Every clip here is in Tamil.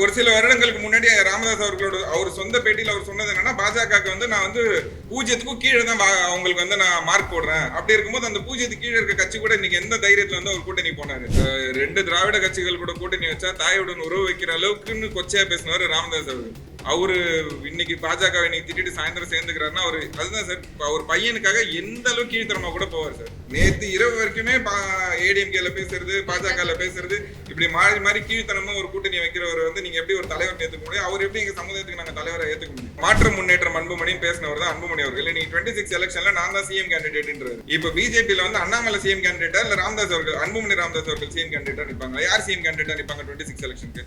ஒரு சில வருடங்களுக்கு முன்னாடி ராமதாஸ் அவர்களோட அவர் சொந்த பேட்டியில அவர் சொன்னது என்னன்னா பாஜகவுக்கு வந்து நான் வந்து பூஜ்யத்துக்கும் கீழே தான் அவங்களுக்கு வந்து நான் மார்க் போடுறேன். அப்படி இருக்கும்போது அந்த பூஜ்யத்துக்கு கீழே இருக்க கட்சி கூட இன்னைக்கு எந்த தைரியத்துல வந்து அவர் கூட்டணி போனாரு? ரெண்டு திராவிட கட்சிகள் கூட கூட்டணி வச்சா தாயுடன் உறவு வைக்கிற அளவுக்குன்னு கொச்சையா பேசினவர் ராமதாஸ் அவர்கள். அவரு இன்னைக்கு பாஜக இன்னைக்கு திட்டிட்டு சாயந்தரம் சேர்ந்துக்கிறாருன்னா அவரு அதுதான் சார் அவர் பையனுக்காக எந்த அளவுக்கு கீழ்த்தரமா கூட போவார் சார். நேத்து இரவு வரைக்குமே ஏடிஎம்கேல பேசுறது பாஜகல பேசுறது இப்படி மாறி மாறி கீழ்த்தனமா ஒரு கூட்டணி வைக்கிறவர் வந்து நீங்க எப்படி ஒரு தலைவர் ஏத்துக்க முடியும்? அவர் எப்படி எங்க சமுதாயத்துக்கு நாங்க தலைவரை ஏத்துக்க முடியும்? மாற்றம் முன்னேற்றம் அன்புமணின்னு பேசினவர் தான் அன்புமணி அவர்கள் இன்னைக்கு டுவெண்ட்டி சிக்ஸ் எலெக்ஷன்ல நான் தான் சிஎம் கேண்டிடேட்ன்றாரு இப்ப பிஜேபியில வந்து அண்ணாமலை சிஎம் கேண்டிடேட்டா இல்ல ராமதாஸ் அவர்கள் அன்புமணி ராமதாஸ் அவர்கள் சிஎம் கேண்டிடேட்டா நிப்பாங்க யார் சிஎம் கேண்டிடேட்டா நிப்பாங்க டுவெண்ட்டி சிக்ஸ் எலெக்ஷனுக்கு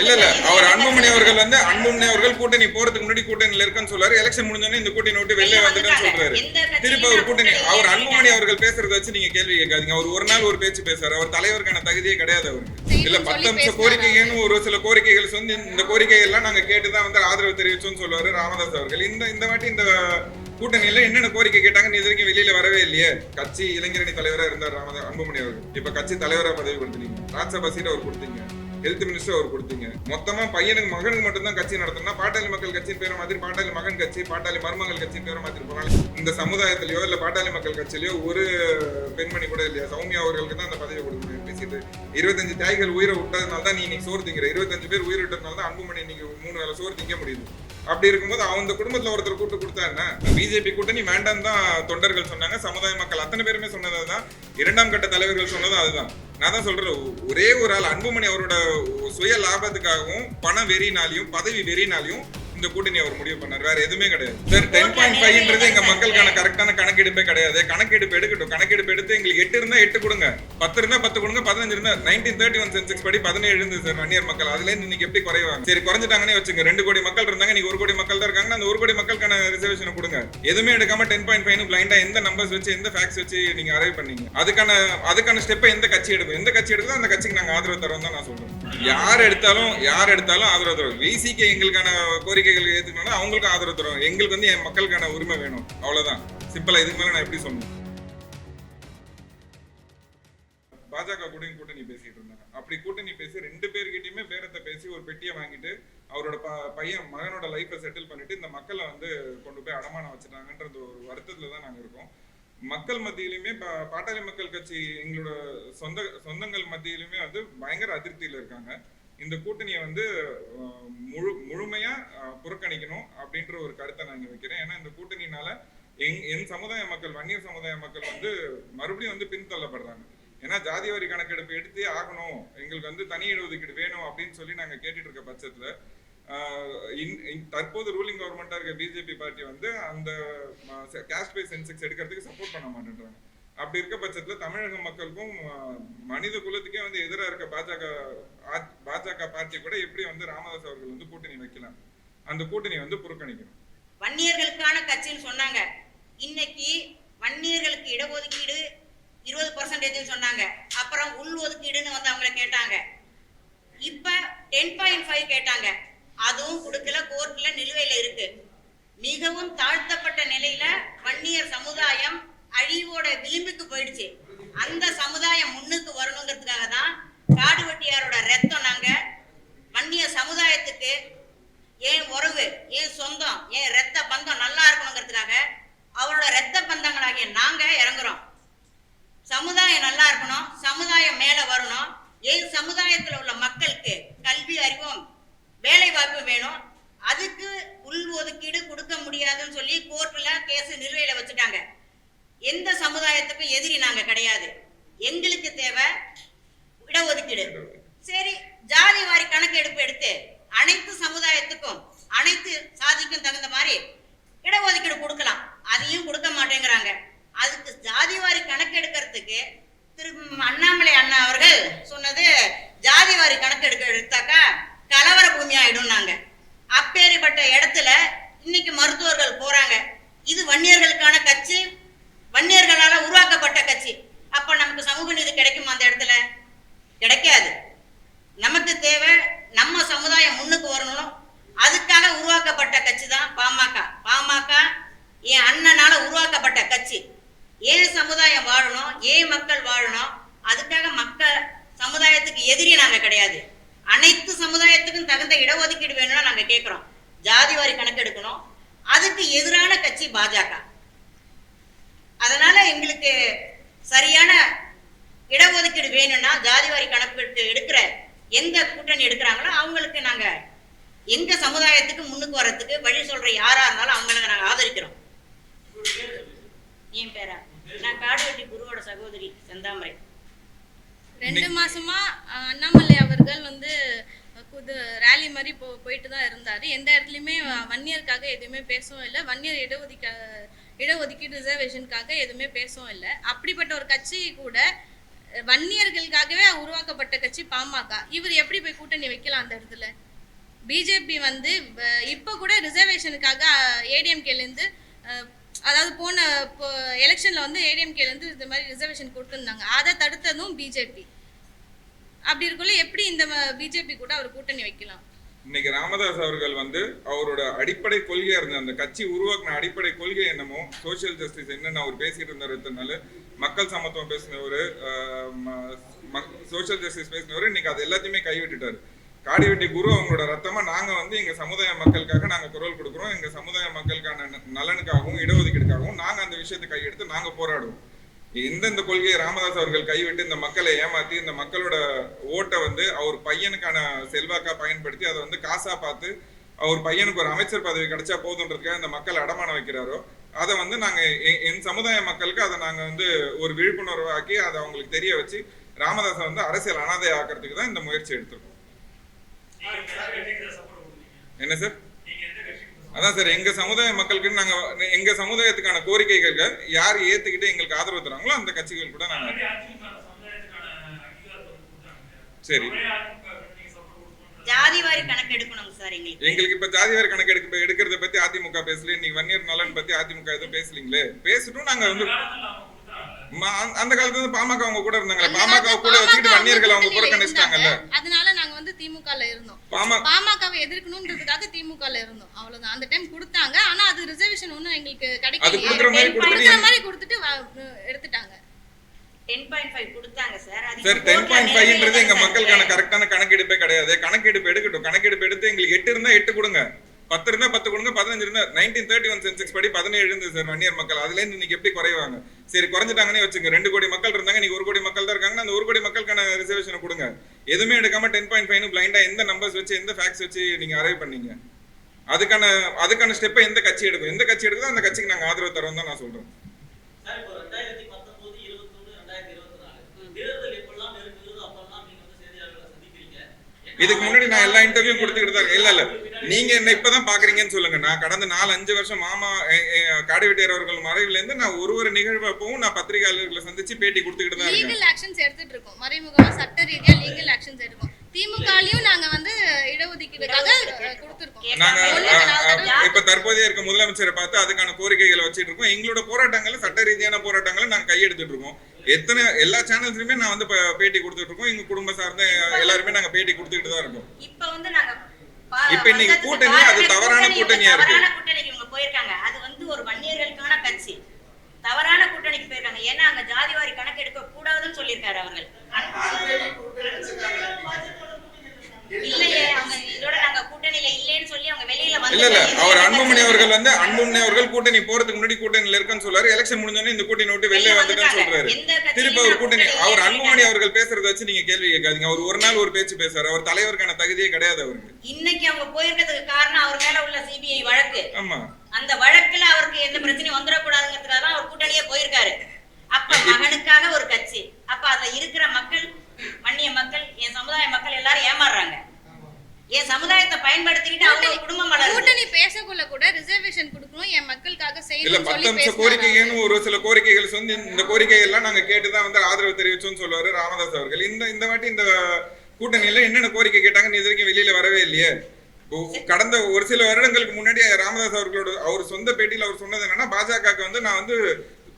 இல்ல இல்ல அவர் அன்புமணி அவர்கள் வந்து அன்புமணி அவர்கள் கூட்டணி போறதுக்கு முன்னாடி கூட்டணியில இருக்குன்னு சொல்றாரு. எலெக்ஷன் முடிஞ்சோடனே இந்த கூட்டணி விட்டு வெளியே வந்துட்டேன்னு சொல்றாரு. திருப்பி அவர் கூட்டணி அவர் அன்புமணி அவர்கள் பேசுறத வச்சு நீங்க கேள்வி கேட்காதீங்க. அவர் ஒரு நாள் ஒரு பேச்சு பேசுறாரு. அவர் தலைவருக்கான தகுதியே கிடையாது அவருக்கு. இல்ல பத்து அம்ச கோரிக்கைகள்னு ஒரு சில கோரிக்கைகள் வந்து இந்த கோரிக்கைகள் எல்லாம் நாங்க கேட்டுதான் வந்து ஆதரவு தெரிவிச்சோம்னு சொல்லுவாரு ராமதாஸ் அவர்கள். இந்த இந்த வாட்டி இந்த கூட்டணியில என்னென்ன கோரிக்கை கேட்டாங்க இது வரைக்கும் வெளியில வரவே இல்லையே. கட்சி இளைஞரணி தலைவரா இருந்தார் ராமதாஸ் அன்புமணி அவர்கள். இப்ப கட்சி தலைவரா பதவி கொடுத்தீங்க ராஜ்யசபா சீட் அவர் கொடுத்தீங்க. ஹெல்த் மினிஸ்டர் அவர் கொடுத்தீங்க. மொத்தமா பையனுக்கு மகனுக்கு மட்டும் தான் கட்சி நடத்தணும்னா பாட்டாளி மக்கள் கட்சியின் பேர மாதிரி பாட்டாளி மகன் கட்சி பாட்டாளி மருமகள் கட்சியின் பேர மாதிரி போனாலும் இந்த சமுதாயத்திலயோ இல்ல பாட்டாளி மக்கள் கட்சியிலயோ ஒரு பெண்மணி கூட இல்லையா? சௌமியா அவர்களுக்கு தான் அந்த பதவி கொடுக்கணும். பேசிட்டு இருபத்தஞ்சு தாய்கள் உயிரை விட்டதுனால தான் நீ இன்னைக்கு சோறு திங்கிற. இருபத்தஞ்சு பேர் உயிரிட்டதுனால தான் அன்புமணி இன்னைக்கு மூணு வேளை சோறு திங்க முடியுது. அப்படி இருக்கும்போது அந்த குடும்பத்துல ஒருத்தர் கூட்டு கொடுத்தா என்ன? பிஜேபி கூட்டணி வேண்டாம் தான் தொண்டர்கள் சொன்னாங்க. சமுதாய மக்கள் அத்தனை பேருமே சொன்னது அதுதான். இரண்டாம் கட்ட தலைவர்கள் சொன்னதும் அதுதான். நான் தான் சொல்றேன் ஒரே ஒரு ஆள் அன்புமணி அவரோட சுய லாபத்துக்காகவும் பண வெறினாலையும் பதவி வெறினாலையும் இந்த கூட்டணி அவர் முடிவு பண்ணார். வேற எதுவுமே கிடையாது. சார் டென் பாயிண்ட் ஃபைவ்ன்றது எங்க மக்களுக்கான கரெக்டான கணக்கெடுப்பே கிடையாது. கணக்கெடுப்பு எடுக்கட்டும். கணக்கெடுப்பு எடுத்து எங்களுக்கு எட்டு இருந்தா எட்டு கொடுங்க. பத்து இருந்தா பத்து கொடுங்க பதினஞ்சு இருந்தா நைன்டீன் தேர்ட்டி ஒன் சென்செக்ஸ் படி பதினேழு இருந்தது சார் வன்னியர் மக்கள். அதுல இன்னைக்கு எப்படி குறைவாங்க? சரி குறைஞ்சிட்டாங்கன்னே வச்சுங்க. ரெண்டு கோடி மக்கள் இருந்தாங்க நீங்க ஒரு கோடி மக்கள் தான் இருக்காங்க அந்த ஒரு கோடி மக்களுக்கான ரிசர்வேஷன் கொடுங்க. எதுவுமே எடுக்காம டென் பாயிண்ட் ஃபைவ் பிளைண்டா எந்த நம்பர்ஸ் வச்சு எந்த ஃபேக்ஸ் வச்சு நீங்க அரைவ் பண்ணீங்க? அதுக்கான அதுக்கான ஸ்டெப்பை எந்த கட்சி எடுக்கும்? எந்த கட்சி எடுத்தோ அந்த கட்சிக்கு நாங்க ஆதரவு தரோம் தான் நான் சொல்றேன். யார் எடுத்தாலும் யார் எடுத்தாலும் ஆதரவு தரும். விசிக்கு எங்களுக்கான கோரிக்கைகள் ஏற்றுக்கணும் அவங்களுக்கும் ஆதரவு தரும். எங்களுக்கு வந்து என் மக்களுக்கான உரிமை வேணும். அவ்வளோதான் சிம்பிளாக இதுக்கு மேல நான் எப்படி சொல்லணும்? பாஜக கூடயும் கூட்டணி பேசிட்டு இருந்தாங்க. அப்படி கூட்டணி பேசி ரெண்டு பேர்கிட்டயுமே பேரத்தை பேசி ஒரு பெட்டியை வாங்கிட்டு அவரோட ப- பையன் மகனோட லைஃப்பை செட்டில் பண்ணிட்டு இந்த மக்களை வந்து கொண்டு போய் அடமானம் வச்சுட்டாங்கன்றது ஒரு வருத்தத்துல தான் நாங்கள் இருக்கோம். மக்கள் மத்தியிலுமே பாட்டாளி மக்கள் கட்சி எங்களோட சொந்த சொந்தங்கள் மத்தியிலுமே வந்து பயங்கர அதிருப்தியில இருக்காங்க. இந்த கூட்டணியை வந்து முழு முழுமையா புறக்கணிக்கணும் அப்படின்ற ஒரு கருத்தை நான் இங்க வைக்கிறேன். ஏன்னா இந்த கூட்டணினால எங் என் சமுதாய மக்கள் வன்னியர் சமுதாய மக்கள் வந்து மறுபடியும் வந்து பின்தள்ளப்படுறாங்க. ஏன்னா ஜாதி வரி கணக்கெடுப்பு எடுத்தே ஆகணும். எங்களுக்கு வந்து தனி இடஒதுக்கீடு வேணும் அப்படின்னு சொல்லி நாங்க கேட்டுட்டு இருக்க பட்சத்துல தற்போது ரூலிங் கவர்மெண்டா இருக்க பிஜேபி பார்ட்டி வந்து அந்த கேஸ்ட் பை சென்செக்ஸ் எடுக்கிறதுக்கு சப்போர்ட் பண்ண மாட்டேன்றாங்க. அப்படி இருக்க பட்சத்துல தமிழக மக்களுக்கும் மனித குலத்துக்கே வந்து எதிராக இருக்க பாஜக பாஜக பார்ட்டி கூட எப்படி வந்து ராமதாஸ் அவர்கள் வந்து கூட்டணி வைக்கலாம்? அந்த கூட்டணி வந்து புறக்கணிக்கணும். வன்னியர்களுக்கான கட்சின்னு சொன்னாங்க. இன்னைக்கு வன்னியர்களுக்கு இடஒதுக்கீடு இருபது பர்சன்டேஜ் சொன்னாங்க. அப்புறம் உள் ஒதுக்கீடுன்னு வந்து அவங்கள கேட்டாங்க. இப்ப டென் பாயிண்ட் ஃபைவ் கேட்டாங்க. அதுவும் கொடுக்கல கோர்ட்ல நிலுவையில இருக்கு. மிகவும் தாழ்த்தப்பட்ட நிலையில வன்னியர் சமுதாயம் அழிவோட விளிம்புக்கு போயிடுச்சு. அந்த சமுதாயம் முன்னுக்கு வரணுங்கிறதுக்காக தான் காடு வெட்டியாரோட ரத்தம் நாங்க வன்னிய சமுதாயத்துக்கு ஏன் உறவு ஏன் சொந்தம் ஏன் ரத்த பந்தம் நல்லா இருக்கணுங்கிறதுக்காக அவரோட ரத்த பந்தங்களாகிய நாங்க இறங்குறோம் சமுதாயம் நல்லா இருக்கணும் சமுதாயம் மேல வரணும் ஏன் சமுதாயத்துல உள்ள மக்களுக்கு கல்வி அறிவும் வேலை வாய்ப்பு வேணும் அதுக்கு உள் ஒதுக்கீடு கொடுக்க முடியாதுன்னு சொல்லி கோர்ட்ல கேஸ் நிலுவையில வச்சுட்டாங்க எந்த சமுதாயத்துக்கும் எதிரி நாங்க கிடையாது எங்களுக்கு தேவை இடஒதுக்கீடு சரி ஜாதி வாரி கணக்கெடுப்பு எடுத்து அனைத்து சமுதாயத்துக்கும் அனைத்து சாதிக்கும் தகுந்த மாதிரி இடஒதுக்கீடு கொடுக்கலாம் அதையும் கொடுக்க மாட்டேங்கிறாங்க அதுக்கு ஜாதி வாரி கணக்கெடுக்கிறதுக்கு திரு அண்ணாமலை அண்ணா அவர்கள் சொன்னது ஜாதி வாரி கணக்கெடுக்க எடுத்தாக்கா கலவர பூமி ஆயிடும்னாங்க அப்பேறிப்பட்ட இடத்துல இன்னைக்கு மருத்துவர்கள் போறாங்க இது வன்னியர்களுக்கான கட்சி வன்னியர்கள் உருவாக்கப்பட்ட கட்சி அப்ப நமக்கு சமூக நீதி கிடைக்குமா அந்த இடத்துல கிடைக்காது நமக்கு தேவை நம்ம சமுதாயம் முன்னுக்கு வரணும் அதுக்காக உருவாக்கப்பட்ட கட்சி தான் பாமக பாமக என் அண்ணனால உருவாக்கப்பட்ட கட்சி ஏன் சமுதாயம் வாழணும் ஏன் மக்கள் வாழணும் அதுக்காக மக்கள் சமுதாயத்துக்கு எதிரி நாங்க கிடையாது அனைத்து சமுதாயத்துக்கும் தகுந்த சதவீத இடஒதுக்கீடு வேணும்னா நாங்க கேட்கிறோம் ஜாதி வாரி கணக்கு எடுக்கணும் அதுக்கு எதிரான கட்சி பாஜக அதனால எங்களுக்கு சரியான இடஒதுக்கீடு வேணும்னா ஜாதி வாரி கணக்கு எடுத்து எடுக்கிற எந்த கூட்டணி எடுக்கிறாங்களோ அவங்களுக்கு நாங்க எங்க சமுதாயத்துக்கு முன்னுக்கு வர்றதுக்கு வழி சொல்ற யாரா இருந்தாலும் அவங்கள நாங்க ஆதரிக்கிறோம். என் பேரா? நான் காடுவெட்டி குருவோட சகோதரி செந்தாமரை. ரெண்டு மாசமா அண்ணாமலை அவர்கள் வந்து புது ரேலி மாதிரி போ போயிட்டு தான் இருந்தாரு. எந்த இடத்துலையுமே வன்னியருக்காக எதுவுமே பேசவும் இல்லை. வன்னியர் இடஒதுக்க இடஒதுக்கீடு ரிசர்வேஷனுக்காக எதுவுமே பேசவும் இல்லை. அப்படிப்பட்ட ஒரு கட்சி கூட வன்னியர்களுக்காகவே உருவாக்கப்பட்ட கட்சி பாமக. இவர் எப்படி போய் கூட்டணி வைக்கலாம் அந்த இடத்துல? பிஜேபி வந்து இப்போ கூட ரிசர்வேஷனுக்காக ஏடிஎம்கேலேருந்து அதாவது போன எலெக்ஷனில் வந்து ஏடிஎம்கேலேருந்து இந்த மாதிரி ரிசர்வேஷன் கொடுத்துருந்தாங்க. அதை தடுத்ததும் பிஜேபி அப்படி இருக்குள்ள எப்படி இந்த பிஜேபி கூட அவர் கூட்டணி வைக்கலாம்? இன்னைக்கு ராமதாஸ் அவர்கள் வந்து அவரோட அடிப்படை கொள்கையா இருந்த அந்த கட்சி உருவாக்குன அடிப்படை கொள்கை என்னமோ சோசியல் ஜஸ்டிஸ் என்னன்னு அவர் பேசிட்டு இருந்தார் இத்தனை மக்கள் சமத்துவம் பேசினவர் சோசியல் ஜஸ்டிஸ் பேசினவர் இன்னைக்கு அது எல்லாத்தையுமே கைவிட்டுட்டாரு. காடிவெட்டி குரு அவங்களோட ரத்தமா நாங்க வந்து எங்க சமுதாய மக்களுக்காக நாங்க குரல் கொடுக்குறோம். எங்க சமுதாய மக்களுக்கான நலனுக்காகவும் இடஒதுக்கீடுக்காகவும் நாங்க அந்த விஷயத்தை கையெடுத்து நாங்க போராடுவோம். எந்தெந்த கொள்கையை ராமதாஸ் அவர்கள் கைவிட்டு இந்த மக்களை ஏமாத்தி இந்த மக்களோட ஓட்டை வந்து அவர் பையனுக்கான செல்வாக்கா பயன்படுத்தி அதை வந்து காசா பார்த்து அவர் பையனுக்கு ஒரு அமைச்சர் பதவி கிடைச்சா போதுன்றதுக்காக இந்த மக்கள் அடமானம் வைக்கிறாரோ அதை வந்து நாங்க எ- என் சமுதாய மக்களுக்கு அதை நாங்க வந்து ஒரு விழிப்புணர்வாக்கி அதை அவங்களுக்கு தெரிய வச்சு ராமதாசை வந்து அரசியல் அனாதை ஆக்கிறதுக்கு தான் இந்த முயற்சி எடுத்திருக்கோம். என்ன சார்? அதான் சார் எங்க சமுதாய மக்களுக்கு நாங்க எங்க சமுதாயத்துக்கான கோரிக்கைகளுக்கு யார் ஏத்துக்கிட்டு எங்களுக்கு ஆதரவு தராங்களோ அந்த கட்சிகள் கூட நாங்க சரி. ஜாதி வாரி கணக்கு எடுக்கணும் சார் எங்களுக்கு. எங்களுக்கு இப்ப ஜாதிவாரி கணக்கு எடுக்க எடுக்கிறத பத்தி அதிமுக பேசல இன்னைக்கு வன்னியர் நலன் பத்தி அதிமுக எதுவும் பேசலீங்களே? பேசிட்டும் நாங்க வந்து அந்த- அந்த காலத்துல வந்து பாமக அவங்க கூட இருந்தாங்களே. பாமக கூட வச்சுக்கிட்டு பாமக வன்னியர்கள் அவங்க கூட்டணியில புறக்கணிச்சிட்டாங்கல்ல. அதனால நாங்க வந்து திமுகல இருந்தோம். பாமக பாமகவை எதிர்க்கணும்ன்றதுக்காக திமுகல இருந்தோம். அவ்வளவுதான். அந்த டைம் கொடுத்தாங்க. ஆனா அது ரிசர்வேஷன் ஒண்ணும் எங்களுக்கு கிடைக்கல. கொடுக்குற மாதிரி கொடுத்துட்டு மாதிரி கொடுத்துட்டு வ- எடுத்துட்டாங்க. டென் பாயிண்ட் ஃபைவ் கொடுத்தாங்க சார் அது சார் இப்ப டென் பாயிண்ட் ஃபைவ்ன்றது எங்க மக்களுக்கான. கரெக்டான கணக்கெடுப்பே கிடையாது. கணக்கெடுப்பு எடுக்கட்டும். கணக்கெடுப்பு எடுத்து எங்களுக்கு எட்டு இருந்தா எட்டு கொடுங்க. பத்து இருந்தா பத்து கொடுங்க பதினஞ்சு இருந்தா நைன்டீன் தேர்ட்டி ஒன் சென்செக்ஸ் படி பதினேழு இருந்தது சார் வன்னியர் மக்கள். அதுல இருந்து இன்னைக்கு எப்படி குறைவாங்க? சரி குறைஞ்சிட்டாங்கன்னே வச்சுங்க ரெண்டு கோடி மக்கள் இருந்தாங்க இன்னைக்கு ஒரு கோடி மக்கள் தான் இருக்காங்க அந்த ஒரு கோடி மக்களுக்கான ரிசர்வேஷனை கொடுங்க. எதுவுமே எடுக்காம டென் பாயிண்ட் ஃபைவ் பிளைண்டா எந்த நம்பர்ஸ் வச்சு எந்த ஃபேக்ட்ஸ் வச்சு நீங்க அரைவ் பண்ணீங்க? அதுக்கான அதுக்கான ஸ்டெப்பை எந்த கட்சி எடுக்கும்? எந்த கட்சி எடுக்குதோ அந்த கட்சிக்கு நாங்க ஆதரவு தரோம் தான் நான் சொல்றேன் சார் இப்போ ரெண்டாயிரத்தி பத்தொன்பது இருபத்தொன்னு ரெண்டாயிரத்தி இருபத்தி நாலு தேர்தல் எப்பெல்லாம் நெருங்குதோ அப்பெல்லாம் நீங்க வந்து செய்தியாளர்களை சந்திக்கிறீங்க என்ன இதுக்கு முன்னாடி நான் எல்லா இன்டர்வியூ கொடுத்துக்கிட்டு தான் இல்ல இல்ல. நீங்க என்ன இப்பதான் பாக்குறீங்கன்னு சொல்லுங்க நான் கடந்த நாலு அஞ்சு வருஷம் மாமா காடுவெட்டியார் அவர்கள் மறைவுல இருந்து நான் ஒரு ஒரு நிகழ்வப்பவும் நான் பத்திரிகையாளர்களை சந்திச்சு பேட்டி கொடுத்துக்கிட்டு தான் இருக்கேன். லீகல் ஆக்ஷன்ஸ் எடுத்துட்டு இருக்கோம். மறைமுகமா சட்ட ரீதியா லீகல் ஆக்ஷன்ஸ் எடுக்கும் திமுகலயும் நாங்க வந்து இடஒதுக்கீடுக்காக கொடுத்திருக்கோம். இப்ப தற்போதைய இருக்க முதலமைச்சரை பார்த்து அதுக்கான கோரிக்கைகளை வச்சிட்டு இருக்கோம். எங்களோட போராட்டங்களை சட்ட ரீதியான போராட்டங்களை நாங்க கையெடுத்துட்டு இருக்கோம். எத்தனை எல்லா சேனல்ஸ்லயுமே நான் வந்து ப- பேட்டி கொடுத்துட்டு இருக்கோம். எங்க குடும்ப சார்ந்த எல்லாருமே நாங்க பேட்டி கொடுத்துக்கிட்டு தான் இருக்கோம். இப்ப வந்து நாங்க இப்ப இன்னைக்கு கூட்டணி, அது தவறான கூட்டணி கூட்டணியா இருக்கு. தவறான கூட்டணிக்கு இவங்க போயிருக்காங்க. அது வந்து ஒரு வன்னியர்களுக்கான கட்சி. தவறான கூட்டணிக்கு போயிருக்காங்க. ஏன்னா அங்க ஜாதி வாரி கணக்கு எடுக்க கூடாதுன்னு சொல்லியிருக்காரு அவர்கள். இல்ல இல்ல அவர் அன்புமணி அவர்கள் வந்து அன்புமணி அவர்கள் கூட்டணி போறதுக்கு முன்னாடி கூட்டணியில இருக்குன்னு சொல்றாரு. எலெக்ஷன் முடிஞ்சோடனே இந்த கூட்டணி விட்டு வெளியே வந்துட்டேன்னு சொல்றாரு. திருப்பி அவர் கூட்டணி. கூட்டணி அவர் அன்புமணி அவர்கள் பேசுறத வச்சு நீங்க கேள்வி கேட்காதீங்க. அவர் ஒரு நாள் ஒரு பேச்சு பேசுறாரு. அவர் தலைவருக்கான தகுதியே கிடையாது அவருக்கு. இன்னைக்கு அவங்க போயிருக்கிறதுக்கு காரணம் அவர் மேல உள்ள சிபிஐ வழக்கு. ஆமா. அந்த வழக்குல அவருக்கு எந்த பிரச்சனையும் வந்துடக்கூடாதுங்கிறதுக்காக அவர் கூட்டணியே போயிருக்காரு. அப்ப மகனுக்காக ஒரு கட்சி. அப்ப அதுல இருக்கிற மக்கள் மன்னிய மக்கள் என் சமுதாய மக்கள் எல்லாரும் ஏமாறுறாங்க என் சமுதாயத்தை பயன்படுத்திக்கிட்டு அவங்க குடும்பம் வளருது கூட்டணி பேசக்குள்ள கூட ரிசர்வேஷன் கொடுக்கணும் என் மக்களுக்காக இல்ல செய்யணும்னு பத்து சொல்லி அம்ச பேசினாங்க. கோரிக்கைகள்னு ஒரு சில கோரிக்கைகள் சொல்லி இந்த கோரிக்கை எல்லாம் நாங்க கேட்டுதான் வந்து ஆதரவு தெரிவிச்சோம்னு சொல்லுவாரு ராமதாஸ் அவர்கள். இந்த இந்த வாட்டி இந்த கூட்டணியில என்னென்ன கோரிக்கை கேட்டாங்கன்னு இது வரைக்கும் வெளியில வரவே இல்லையே. கடந்த ஒரு சில வருடங்களுக்கு முன்னாடி ராமதாஸ் அவர்களோட அவர் சொந்த பேட்டியில அவர் சொன்னது என்னன்னா பாஜகவுக்கு வந்து நான் வந்து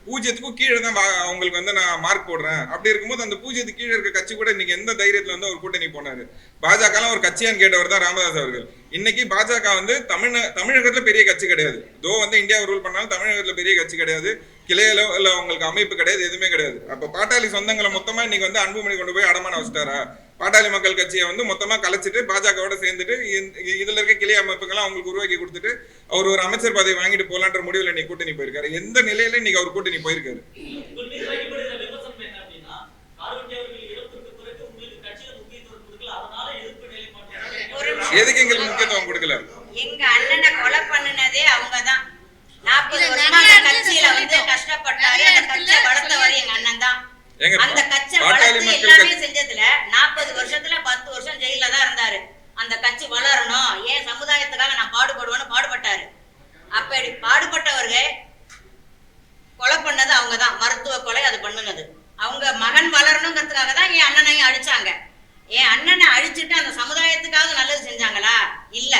பூஜ்ஜியத்துக்கும் கீழே தான் அவங்களுக்கு வந்து நான் மார்க் போடுறேன். அப்படி இருக்கும்போது அந்த பூஜ்ஜியத்துக்கு கீழே இருக்க கட்சி கூட இன்னைக்கு எந்த தைரியத்துல வந்து அவர் கூட்டணி போனாரு? பாஜக ஒரு கட்சியான்னு கேட்டவர் தான் ராமதாஸ் அவர்கள். இன்னைக்கு பாஜக வந்து தமிழ தமிழகத்துல பெரிய கட்சி கிடையாது. தோ வந்து இந்தியா ரூல் பண்ணாலும் தமிழகத்துல பெரிய கட்சி கிடையாது. கிளையில இல்ல உங்களுக்கு அமைப்பு கிடையாது எதுவுமே கிடையாது. அப்ப பாட்டாளி சொந்தங்களை மொத்தமா இன்னைக்கு வந்து அன்புமணி கொண்டு போய் அடமான வச்சுட்டாரா? பாட்டாளி மக்கள் கட்சியை வந்து மொத்தமா கலைச்சிட்டு பாஜகவோட சேர்ந்துட்டு இந்த- இதுல இருக்க கிளை அமைப்புகள்லாம் அவங்களுக்கு உருவாக்கி கொடுத்துட்டு அவர் ஒரு அமைச்சர் பதவி வாங்கிட்டு போலான்ற முடிவுல இன்னைக்கு கூட்டணி போயிருக்காரு. எந்த நிலையில இன்னைக்கு அவர் கூட்டணி போயிருக்காரு உங்கள் மீது வைக்கப்படுகிற விமர்சனம் என்ன அப்படின்னா கார்வெட்டி அவர்கள் இறப்புக்கு பிறகு உங்களுக்கு கட்சியில முக்கியத்துவம் கொடுக்கல அதனால எதிர்ப்பு நிலைப்பாட்டை ஒரு நிமிஷம். எதுக்கு எங்களுக்கு முக்கியத்துவம் கொடுக்கல? எங்க அண்ணனை கொலை பண்ணுனதே அவங்கதான். நாற்பது வருஷமா கட்சியில வந்து. கஷ்டப்பட்டாரு. அந்த கட்சியை வளர்த்தவர் எங்க அண்ணன் தான் அந்த கட்சி வளர்த்து எல்லாமே செஞ்சதுல நாற்பது வருஷத்துல பத்து வருஷம் ஜெயில தான் இருந்தாரு. அந்த கட்சி வளரணும். ஏன் சமுதாயத்துக்காக நான் பாடுபடுவேன்னு பாடுபட்டாரு. அப்படி பாடுபட்டவர்கள் கொலை பண்ணது அவங்க தான் மருத்துவ கொலை அது பண்ணுனது. அவங்க மகன் வளரணுங்கிறதுக்காக தான் என் அண்ணனையும் அழிச்சாங்க என் அண்ணனை அழிச்சிட்டு அந்த சமுதாயத்துக்காக நல்லது செஞ்சாங்களா? இல்ல.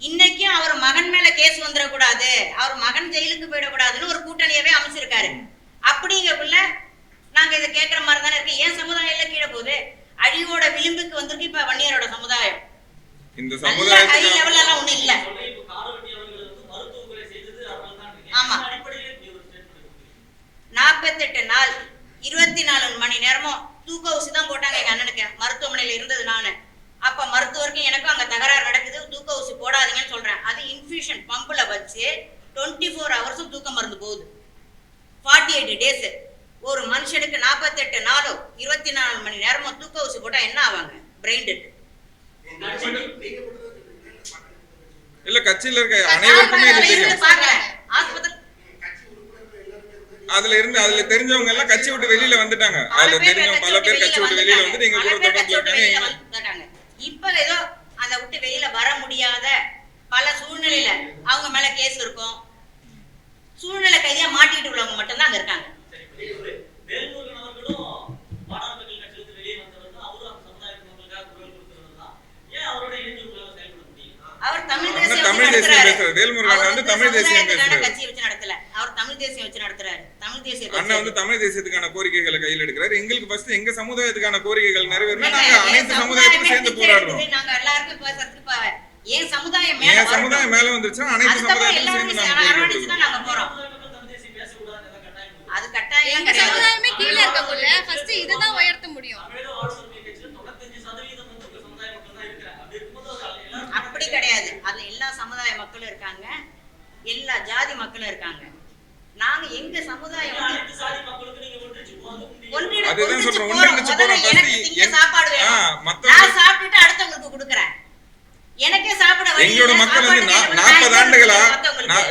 இன்னைக்கும் அவர் மகன் மேல கேஸ் வந்துடக்கூடாது அவர் மகன் ஜெயிலுக்கு போயிடக்கூடாதுன்னு ஒரு கூட்டணியவே அமைச்சிருக்காரு. அப்படிங்கக்குள்ள நாங்க இதை கேட்கிற மாதிரி தானே இருக்கு. ஏன் சமுதாயம் கீழே போகுது. அழிவோட விளிம்புக்கு வந்திருக்கு இப்ப வன்னியரோட சமுதாயம். இந்த நல்ல ஹை எல்லாம் ஒண்ணும் இல்ல சொல்றேன் இப்ப கார்வெட்டி அவர்கள் வந்து மருத்துவ கொலை செய்தது அவர்கள் தான் ஆமா. அடிப்படையில் இப்படி ஒரு ஸ்டேட்மெண்ட் கொடுக்குறீங்க நாற்பத்தெட்டு நாள் இருபத்தி நாலு மணி நேரமும் தூக்க ஊசி தான் போட்டாங்க எங்க அண்ணனுக்கு மருத்துவமனையில இருந்தது நானு அப்ப மருத்துவருக்கும் எனக்கும் அங்க தகராறு நடக்குது தூக்க ஊசி போடாதீங்கன்னு சொல்றேன் அது இன்ஃபியூஷன் பம்புல வச்சு டுவெண்ட்டி ஃபோர் ஹவர்ஸும் தூக்க மருந்து போகுது ஃபார்ட்டி எயிட் டேஸ் ஒரு மனுஷனுக்கு நாற்பத்தெட்டு நாளும் இருபத்தி நாலு மணி நேரமும் தூக்க ஊசி போட்டா என்ன ஆவாங்க பிரெயின் டெட் இல்ல கட்சியில இருக்க அனைவருக்குமே இது தெரியும். அதுல இருந்து அதுல தெரிஞ்சவங்க எல்லாம் கட்சி விட்டு வெளியில வந்துட்டாங்க. அதுல தெரிஞ்சவங்க பல பேர் கட்சி விட்டு வெளியில வந்துட்டு எங்க கூட தொடர்புல இருக்காங்க வந்துட்டாங்க. இப்ப ஏதோ அதை விட்டு வெளியில வர முடியாத பல சூழ்நிலையில அவங்க மேல கேஸ் இருக்கும். சூழ்நிலை கைதியா மாட்டிட்டு உள்ளவங்க மட்டும்தான் அங்க இருக்காங்க சரி இப்ப இவரு வேல்முருகன் அவர்களும் மாணவர் மக்கள் கட்சியிலிருந்து வெளியே வந்தவர் தான் அவரும் அந்த சமுதாயத்து மக்களுக்காக குரல் கொடுத்தவர் தான் ஏன் அவரோட இணைஞ்சு உங்களால செயல்பட முடியும் அவர் தமிழ் அண்ணா தேசியம். பேசுறாரு. வேல்முருகன் அவர் வந்து தமிழ் தேசியம் சமுதாயத்துக்கான பேசுறாரு. கட்சியை வச்சு நடத்தல அவர் தமிழ் தேசியம் வச்சு நடத்துறாரு தமிழ் தேசிய அண்ணன் வந்து தமிழ் தேசியத்துக்கான கோரிக்கைகளை கையில் எடுக்கிறாரு எங்களுக்கு ஃபர்ஸ்ட் எங்க சமுதாயத்துக்கான கோரிக்கைகள் நிறைவேறினா இல்ல, நாங்க அனைத்து சமுதாயமே சமுதாயத்துக்கும் சேர்ந்து போராடுறோம். நாங்க எல்லாருக்கும் பேசுறதுக்கு என் சமுதாயம் மேல என் சமுதாயம். மேல வந்துருச்சுன்னா அனைத்து சமுதாயத்துக்கும் சேர்ந்து நாங்க போறோம் கொடுக்குறீங்க. அது கட்டாயம். சமுதாயமே கீழே இருக்கக்குள்ள ஃபர்ஸ்ட் இதை தான் உயர்த்த முடியும் மக்களும் இருக்காங்க. எல்லா ஜாதி மக்களும் இருக்காங்க. நாங்க எங்க சமுதாயம் சாப்பாடு நான் சாப்பிட்டுட்டு அடுத்தவங்களுக்கு கொடுக்குறேன். எனக்கே சாப்பிட எங்களோட மக்கள் வந்து நாற்பது ஆண்டுகளா